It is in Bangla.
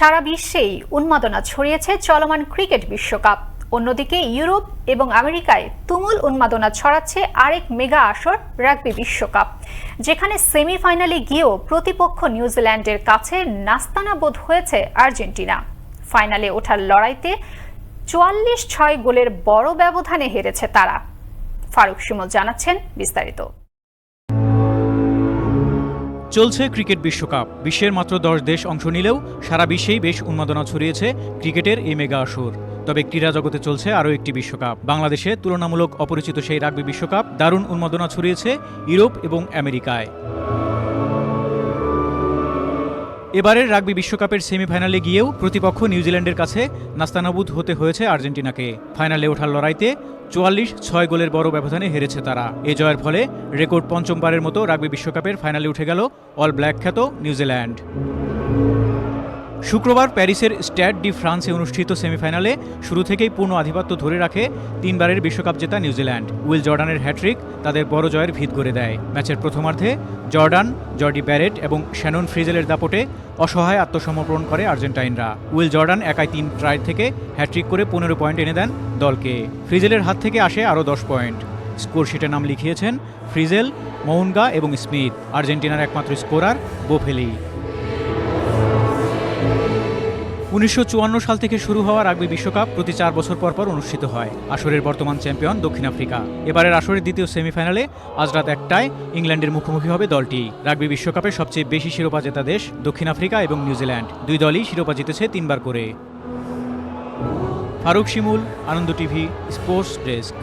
সারা বিশ্বেই উন্মাদনা ছড়িয়েছে চলমান ক্রিকেট বিশ্বকাপ। অন্যদিকে ইউরোপ এবং আমেরিকায় তুমুল উন্মাদনা ছড়াচ্ছে আরেক মেগা আসর রাগবি বিশ্বকাপ, যেখানে সেমিফাইনালে গিয়েও প্রতিপক্ষ নিউজিল্যান্ডের কাছে নাস্তানা বোধ হয়েছে আর্জেন্টিনা। ফাইনালে ওঠার লড়াইতে চুয়াল্লিশ ছয় গোলের বড় ব্যবধানে হেরেছে তারা। ফারুক শিমল জানাচ্ছেন বিস্তারিত। চলছে ক্রিকেট বিশ্বকাপ। বিশ্বের মাত্র দশ দেশ অংশ নিলেও সারা বিশ্বেই বেশ উন্মাদনা ছড়িয়েছে ক্রিকেটের এই মেগা আসর। তবে ক্রীড়া জগতে চলছে আরও একটি বিশ্বকাপ। বাংলাদেশে তুলনামূলক অপরিচিত সেই রাগবি বিশ্বকাপ দারুণ উন্মাদনা ছড়িয়েছে ইউরোপ এবং আমেরিকায়। এবারের রাগবি বিশ্বকাপের সেমিফাইনালে গিয়েও প্রতিপক্ষ নিউজিল্যান্ডের কাছে নাস্তানাবুদ হতে হয়েছে আর্জেন্টিনাকে। ফাইনালে ওঠার লড়াইতে চুয়াল্লিশ ছয় গোলের বড় ব্যবধানে হেরেছে তারা। এ জয়ের ফলে রেকর্ড পঞ্চমবারের মতো রাগবি বিশ্বকাপের ফাইনালে উঠে গেল অল ব্ল্যাক খ্যাত নিউজিল্যান্ড। শুক্রবার প্যারিসের স্ট্যাড ডি ফ্রান্সে অনুষ্ঠিত সেমিফাইনালে শুরু থেকেই পূর্ণ আধিপত্য ধরে রাখে তিনবারের বিশ্বকাপ জেতা নিউজিল্যান্ড। উইল জর্ডানের হ্যাট্রিক তাদের বড় জয়ের ভিত করে দেয়। ম্যাচের প্রথমার্ধে জর্ডান, জর্ডি ব্যারেট এবং শ্যানন ফ্রিজেলের দাপটে অসহায় আত্মসমর্পণ করে আর্জেন্টাইনরা। উইল জর্ডান একাই তিন ট্রাই থেকে হ্যাট্রিক করে পনেরো পয়েন্ট এনে দেন দলকে। ফ্রিজেলের হাত থেকে আসে আরও দশ পয়েন্ট। স্কোরশিটে নাম লিখিয়েছেন ফ্রিজেল মৌনগা এবং স্মিথ। আর্জেন্টিনার একমাত্র স্কোরার, বোফেলি। উনিশশো চুয়ান্ন সাল থেকে শুরু হওয়া রাগবি বিশ্বকাপ প্রতি চার বছর পর পর অনুষ্ঠিত হয়। আসরের বর্তমান চ্যাম্পিয়ন দক্ষিণ আফ্রিকা। এবারের আসরের দ্বিতীয় সেমিফাইনালে আজ রাত একটায় ইংল্যান্ডের মুখোমুখি হবে দলটি। রাগবি বিশ্বকাপে সবচেয়ে বেশি শিরোপা জেতা দেশ দক্ষিণ আফ্রিকা এবং নিউজিল্যান্ড। দুই দলই শিরোপা জিতেছে তিনবার করে। Faruk Shimul, Ananda TV, sports desk.